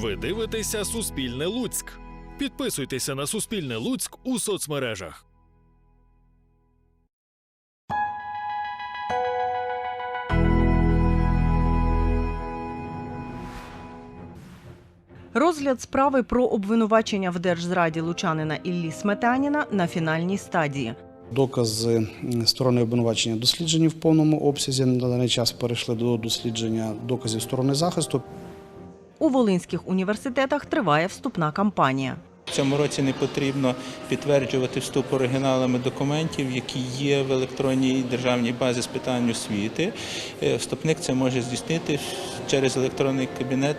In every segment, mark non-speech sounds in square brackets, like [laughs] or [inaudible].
Ви дивитеся Суспільне Луцьк. Підписуйтеся на Суспільне Луцьк у соцмережах. Розгляд справи про обвинувачення в держзраді лучанина Іллі Сметаніна на фінальній стадії. Докази сторони обвинувачення досліджені в повному обсязі. На даний час перейшли до дослідження доказів сторони захисту. У Волинських університетах триває вступна кампанія. В цьому році не потрібно підтверджувати вступ оригіналами документів, які є в електронній державній базі з питань освіти. Е, Вступник це може здійснити через електронний кабінет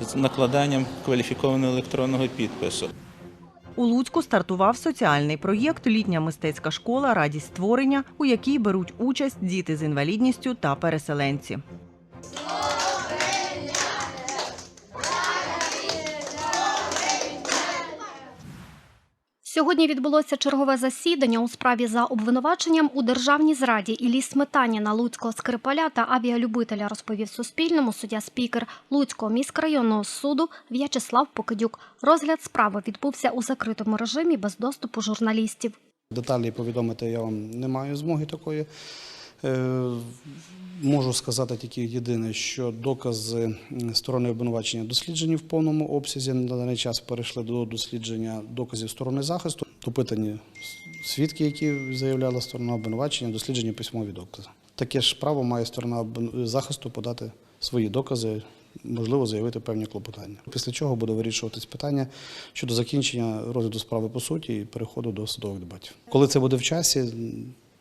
з накладанням кваліфікованого електронного підпису. У Луцьку стартував соціальний проєкт Літня мистецька школа Радість створення, у якій беруть участь діти з інвалідністю та переселенці. Сьогодні відбулося чергове засідання у справі за обвинуваченням у державній зраді Іллі Сметаніна Луцького скрипаля та авіалюбителя, розповів Суспільному суддя спікер Луцького міськрайонного суду В'ячеслав Покидюк. Розгляд справи відбувся у закритому режимі без доступу журналістів. Деталі повідомити я вам не маю змоги такої. Е, Можу сказати тільки єдине, що докази сторони обвинувачення досліджені в повному обсязі. На даний час перейшли до дослідження доказів сторони захисту. Допитані свідки, які заявляла сторона обвинувачення, досліджені письмові докази. Таке ж право має сторона захисту подати свої докази, можливо, заявити певні клопотання. Після чого буде вирішуватись питання щодо закінчення розгляду справи по суті і переходу до судових дебатів. Коли це буде в часі,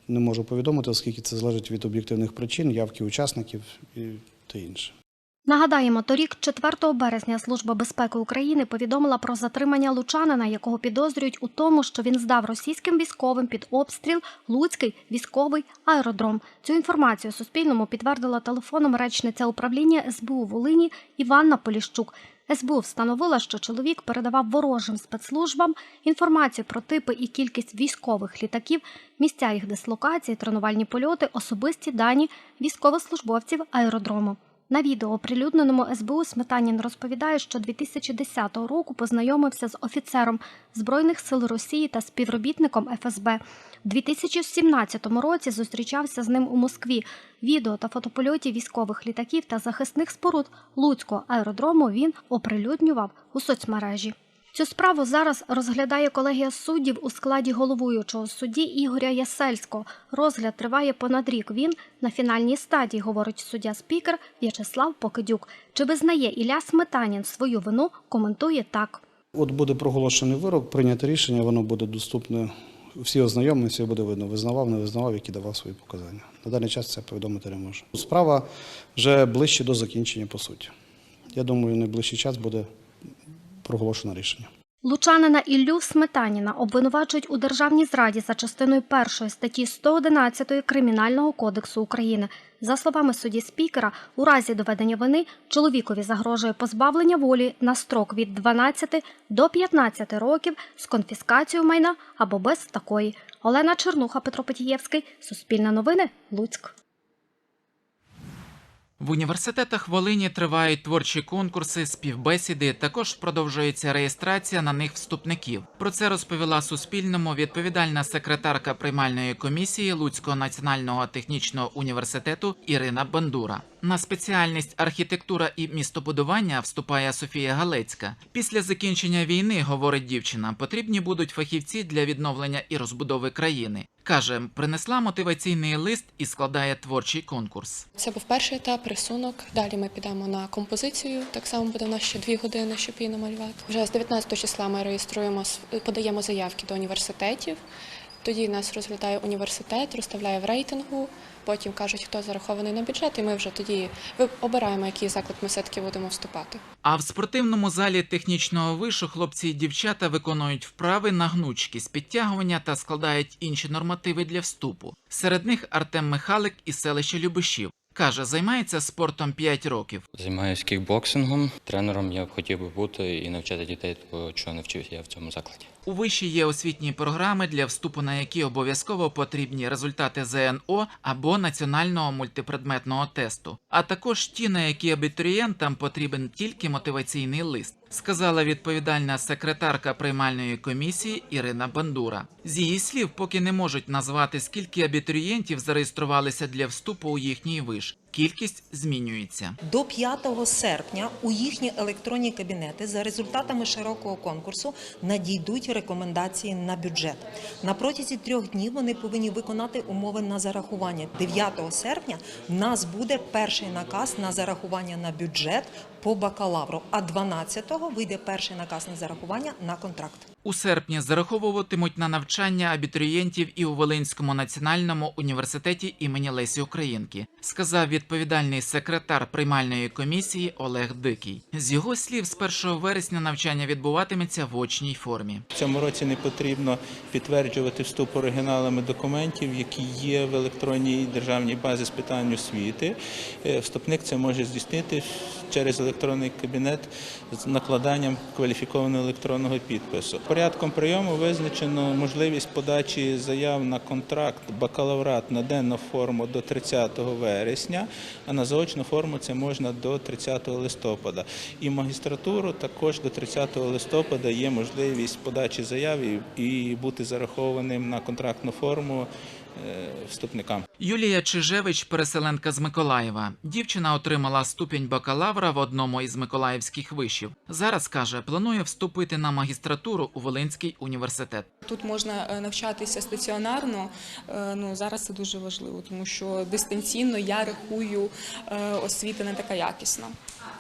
не можу повідомити, оскільки це залежить від об'єктивних причин, явки учасників і та інше. Нагадаємо, торік, 4 березня, Служба безпеки України повідомила про затримання лучанина, якого підозрюють у тому, що він здав російським військовим під обстріл Луцький військовий аеродром. Цю інформацію Суспільному підтвердила телефоном речниця управління СБУ Волині Іванна Поліщук. СБУ встановила, що чоловік передавав ворожим спецслужбам інформацію про типи і кількість військових літаків, місця їх дислокації, тренувальні польоти, особисті дані військовослужбовців аеродрому. На відео, оприлюдненому СБУ, Сметанін розповідає, що 2010 року познайомився з офіцером Збройних сил Росії та співробітником ФСБ. У 2017 році зустрічався з ним у Москві. Відео та фотопольоті військових літаків та захисних споруд Луцького аеродрому він оприлюднював у соцмережі. Цю справу зараз розглядає колегія суддів у складі головуючого судді Ігоря Ясельського. Розгляд триває понад рік. Він на фінальній стадії, говорить суддя-спікер В'ячеслав Покидюк. Чи визнає Ілля Сметанін свою вину, коментує так. От буде проголошений вирок, прийнято рішення, воно буде доступне. Всі ознайомлені, буде видно, визнавав, не визнавав, які давав свої показання. На даний час це повідомити не можу. Справа вже ближче до закінчення по суті. Я думаю, найближчий час буде проголошено рішення. Лучанина Іллю Сметаніна обвинувачують у державній зраді за частиною першої статті 111 Кримінального кодексу України. За словами судді спікера, у разі доведення вини чоловікові загрожує позбавлення волі на строк від 12 до 15 років з конфіскацією майна або без такої. Олена Чернуха, Петро Петієвський, Суспільне новини, Луцьк. В університетах Волині тривають творчі конкурси, співбесіди. Також продовжується реєстрація на них вступників. Про це розповіла Суспільному відповідальна секретарка приймальної комісії Луцького національного технічного університету Ірина Бандура. На спеціальність архітектура і містобудування вступає Софія Галецька. Після закінчення війни, говорить дівчина, потрібні будуть фахівці для відновлення і розбудови країни. Каже, принесла мотиваційний лист і складає творчий конкурс. Це був перший етап, рисунок. Далі ми підемо на композицію. Так само буде в нас ще дві години, щоб її намалювати. Вже з 19 числа ми реєструємо подаємо заявки до університетів. Тоді нас розглядає університет, розставляє в рейтингу. Потім кажуть, хто зарахований на бюджет, і ми вже тоді обираємо, який заклад ми все-таки будемо вступати. А в спортивному залі технічного вишу хлопці і дівчата виконують вправи на гнучкість, підтягування та складають інші нормативи для вступу. Серед них Артем Михалик із селища Любишів. Каже, займається спортом 5 років. Займаюся кікбоксингом. Тренером я б хотів би бути і навчати дітей, того, чого не вчився я в цьому закладі. У виші є освітні програми, для вступу на які обов'язково потрібні результати ЗНО або національного мультипредметного тесту, а також ті, на які абітурієнтам потрібен тільки мотиваційний лист. Сказала відповідальна секретарка приймальної комісії Ірина Бандура. З її слів, поки не можуть назвати, скільки абітурієнтів зареєструвалися для вступу у їхній виш. Кількість змінюється. До 5 серпня у їхні електронні кабінети за результатами широкого конкурсу надійдуть рекомендації на бюджет. На протязі трьох днів вони повинні виконати умови на зарахування. 9 серпня в нас буде перший наказ на зарахування на бюджет по бакалавру, а 12-го вийде перший наказ на зарахування на контракт. У серпні зараховуватимуть на навчання абітурієнтів і у Волинському національному університеті імені Лесі Українки, сказав відповідальний секретар приймальної комісії Олег Дикий. З його слів, з 1 вересня навчання відбуватиметься в очній формі. В цьому році не потрібно підтверджувати вступ оригіналами документів, які є в електронній державній базі з питань освіти. Е, Вступник це може здійснити через електронний кабінет з накладанням кваліфікованого електронного підпису. Порядком прийому визначено можливість подачі заяв на контракт бакалаврат на денну форму до 30 вересня, а на заочну форму це можна до 30 листопада. І магістратуру також до 30 листопада є можливість подачі заяв і- бути зарахованим на контрактну форму вступникам. Юлія Чижевич, переселенка з Миколаєва. Дівчина отримала ступінь бакалавра в одному із миколаївських вишів. Зараз каже, планує вступити на магістратуру у Волинський університет. Тут можна е, навчатися стаціонарно. Е, Ну зараз це дуже важливо, тому що дистанційно я рахую е, освіта не така якісна.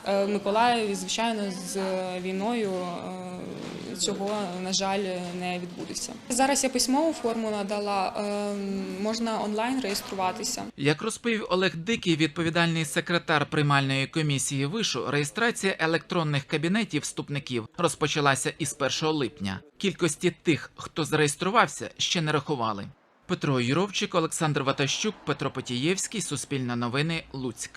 Е, В Миколаєві, звичайно, з війною е, цього на жаль не відбудеться. Зараз я письмову форму надала. е, Можна онлайн реєструватися. Як розповів Олег Дикий, відповідальний секретар приймальної комісії вишу, реєстрація електронних кабінетів вступників розпочалася із 1 липня. Кількості тих, хто зареєструвався, ще не рахували. Петро Юровчик, Олександр Ватащук, Петро Потієвський, Суспільне новини, Луцьк.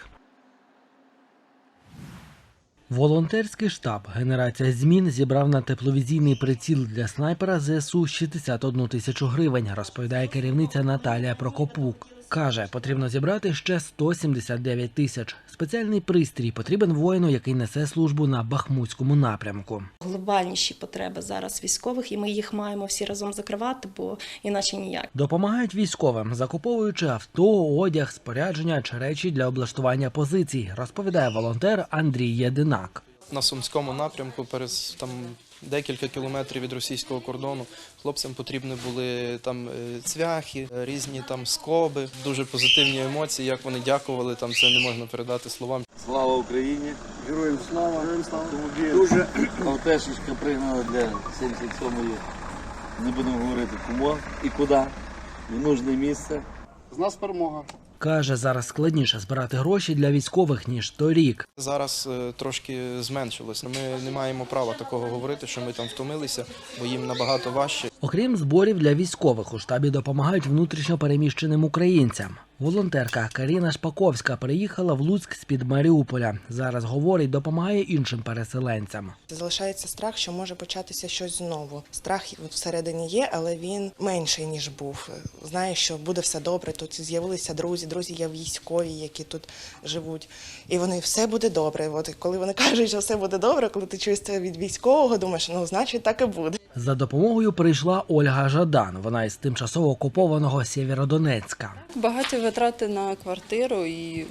Волонтерський штаб Генерація змін зібрав на тепловізійний приціл для снайпера ЗСУ 61 тисячу гривень, розповідає керівниця Наталія Прокопук. Каже, потрібно зібрати ще 179 тисяч. Спеціальний пристрій потрібен воїну, який несе службу на Бахмутському напрямку. глобальніші потреби зараз військових, і ми їх маємо всі разом закривати, бо іначе ніяк. Допомагають військовим, закуповуючи авто, одяг, спорядження чи речі для облаштування позицій, розповідає волонтер Андрій Єдинак. на Сумському напрямку, перес там декілька кілометрів від російського кордону. Хлопцям потрібні були там е, цвяхи, е, різні там скоби, дуже позитивні емоції. Як вони дякували, там це не можна передати словам. Слава Україні! Героям слава! Героям слава! Автомобіль. Дуже [clears throat] автешечка пригнала для 77-ї. Не будемо говорити кому і куди. В нужне місце. З нас перемога. Каже, зараз складніше збирати гроші для військових ніж торік. Зараз е, трошки зменшилось. Ми не маємо права такого говорити, що ми там втомилися, бо їм набагато важче. Окрім зборів для військових, у штабі допомагають внутрішньо переміщеним українцям. Волонтерка Каріна Шпаковська приїхала в Луцьк з-під Маріуполя. Зараз говорить, допомагає іншим переселенцям. Залишається страх, що може початися щось знову. Страх всередині є, але він менший ніж був. Знаєш, що буде все добре. Тут з'явилися друзі, друзі є військові, які тут живуть, і вони все буде добре. От коли вони [laughs] кажуть, що все буде добре, коли ти чуєш це від військового, думаєш, ну значить так і буде. За допомогою прийшла Ольга Жадан. Вона із тимчасово окупованого Сєвєродонецька. Багаті витрати на квартиру і.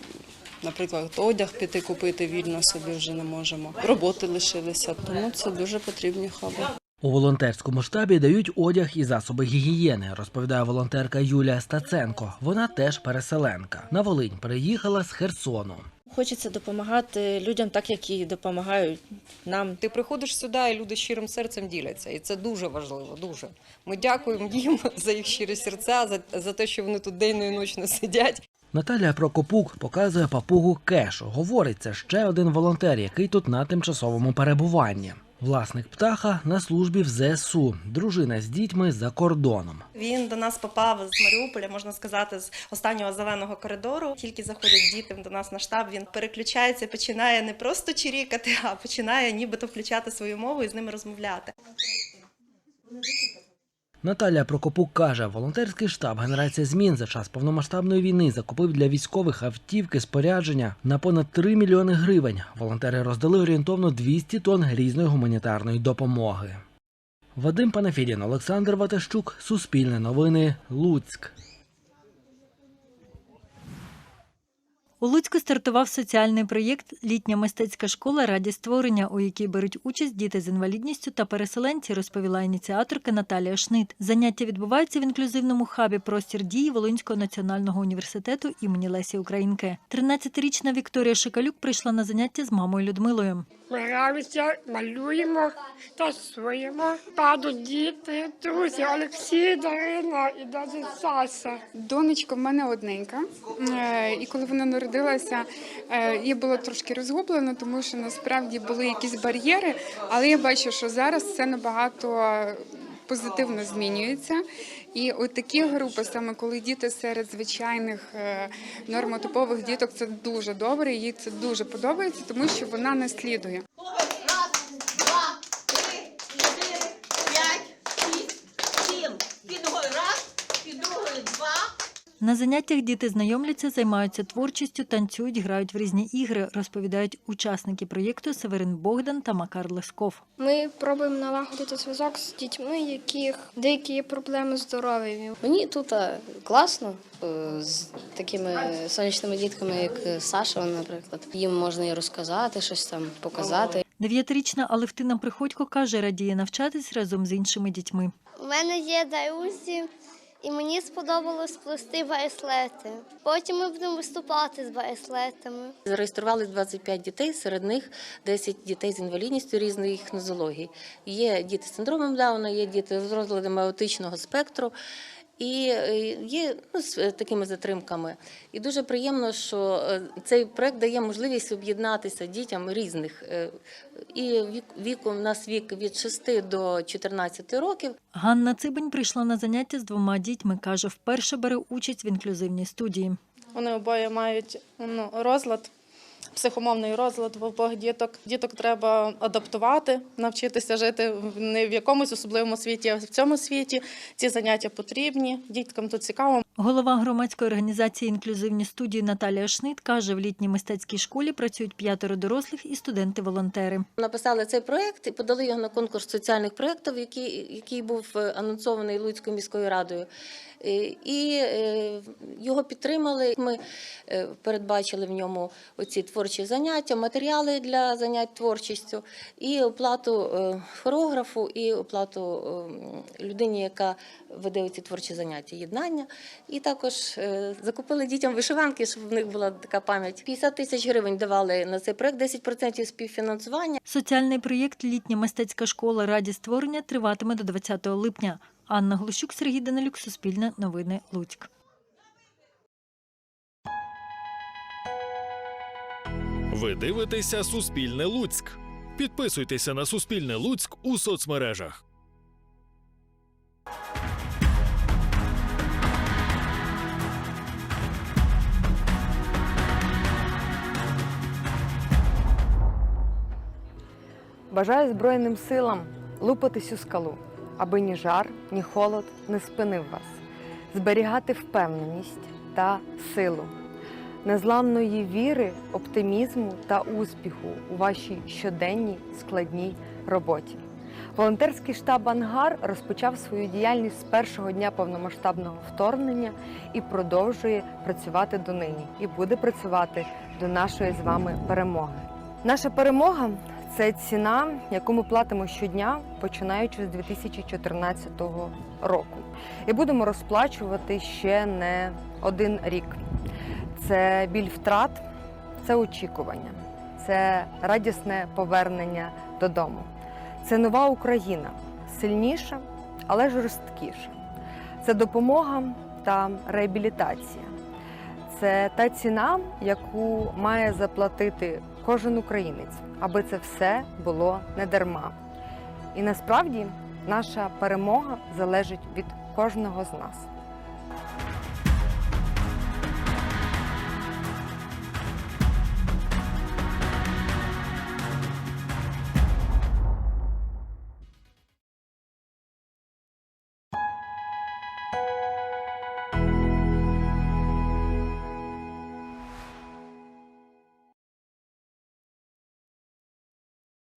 Наприклад, одяг піти купити вільно собі вже не можемо. Роботи лишилися, тому це дуже потрібні хаби. У волонтерському штабі дають одяг і засоби гігієни, розповідає волонтерка Юлія Стаценко. Вона теж переселенка. На Волинь приїхала з Херсону. Хочеться допомагати людям, так як і допомагають нам. Ти приходиш сюди, і люди щирим серцем діляться, і це дуже важливо. Дуже ми дякуємо їм за їх щирі серця, за, за те, що вони тут денно і ночно сидять. Наталія Прокопук показує папугу Кешу. Говорить, це ще один волонтер, який тут на тимчасовому перебуванні. Власник птаха на службі в ЗСУ, дружина з дітьми за кордоном. Він до нас попав з Маріуполя, можна сказати, з останнього зеленого коридору. Тільки заходять діти до нас на штаб. Він переключається, починає не просто чирікати, а починає нібито включати свою мову і з ними розмовляти. Наталія Прокопук каже, волонтерський штаб Генерація змін за час повномасштабної війни закупив для військових автівки спорядження на понад 3 мільйони гривень. Волонтери роздали орієнтовно 200 тонн різної гуманітарної допомоги. Вадим Панафідін, Олександр Ватащук, Суспільне новини, Луцьк. У Луцьку стартував соціальний проєкт Літня мистецька школа радість створення, у якій беруть участь діти з інвалідністю та переселенці, розповіла ініціаторка Наталія Шнит. Заняття відбуваються в інклюзивному хабі простір дії Волинського національного університету імені Лесі Українки. 13-річна Вікторія Шикалюк прийшла на заняття з мамою Людмилою. Ми граємося, малюємо, тасуємо. Падуть діти, друзі, Олексій, Дарина і навіть Саша. Донечка в мене одненька, Е, і коли вона народилася, е, я була трошки розгублена, тому що насправді були якісь бар'єри, але я бачу, що зараз все набагато позитивно змінюється. І от такі групи, саме коли діти серед звичайних е, нормотипових діток, це дуже добре. Їй це дуже подобається, тому що вона наслідує. На заняттях діти знайомляться, займаються творчістю, танцюють, грають в різні ігри, розповідають учасники проєкту Северин Богдан та Макар Лесков. Ми пробуємо налагодити зв'язок з дітьми, яких деякі є проблеми з здоров'ям. Мені тут е, класно е, з такими сонячними дітками, як Саша, наприклад. Їм можна і розказати, щось там показати. Дев'ятирічна Алевтина Приходько каже, радіє навчатись разом з іншими дітьми. У мене є друзі, і мені сподобалось плести браслети. Потім ми будемо виступати з браслетами. Зареєстрували 25 дітей, серед них 10 дітей з інвалідністю різних нозологій. Є діти з синдромом Дауна, є діти з розладами аутичного спектру. І е, є ну, з е, такими затримками. І дуже приємно, що е, цей проект дає можливість об'єднатися дітям різних. І вік, віку в нас вік від 6 до 14 років. Ганна Цибень прийшла на заняття з двома дітьми. каже, вперше бере участь в інклюзивній студії. Вони обоє мають ну, розлад, психомовний розлад в обох діток. Діток треба адаптувати, навчитися жити не в якомусь особливому світі, а в цьому світі. Ці заняття потрібні, діткам тут цікаво. Голова громадської організації інклюзивні студії Наталія Шнит каже, в літній мистецькій школі працюють п'ятеро дорослих і студенти-волонтери. Написали цей проект і подали його на конкурс соціальних проєктів, який, який був анонсований Луцькою міською радою. Е, І е, його підтримали. Ми е, передбачили в ньому оці творчі заняття, матеріали для занять творчістю, і оплату хореографу, і оплату людині, яка веде ці творчі заняття, єднання. І також е, закупили дітям вишиванки, щоб в них була така пам'ять. 50 тисяч гривень давали на цей проект, 10% співфінансування. Соціальний проєкт Літня мистецька школа раді створення триватиме до 20 липня. Анна Глущук, Сергій Данилюк, Суспільне новини Луцьк. Ви дивитеся Суспільне Луцьк. Підписуйтеся на Суспільне Луцьк у соцмережах. Бажаю Збройним силам лупатись у скалу, аби ні жар, ні холод не спинив вас, зберігати впевненість та силу, незламної віри, оптимізму та успіху у вашій щоденній складній роботі. Волонтерський штаб Ангар розпочав свою діяльність з першого дня повномасштабного вторгнення і продовжує працювати донині, і буде працювати до нашої з вами перемоги. Наша перемога це ціна, яку ми платимо щодня, починаючи з 2014 року, і будемо розплачувати ще не один рік. Це біль втрат, це очікування, це радісне повернення додому. Це нова Україна, сильніша, але жорсткіша. Це допомога та реабілітація. Це та ціна, яку має заплатити кожен українець, аби це все було не дарма. І насправді наша перемога залежить від кожного з нас.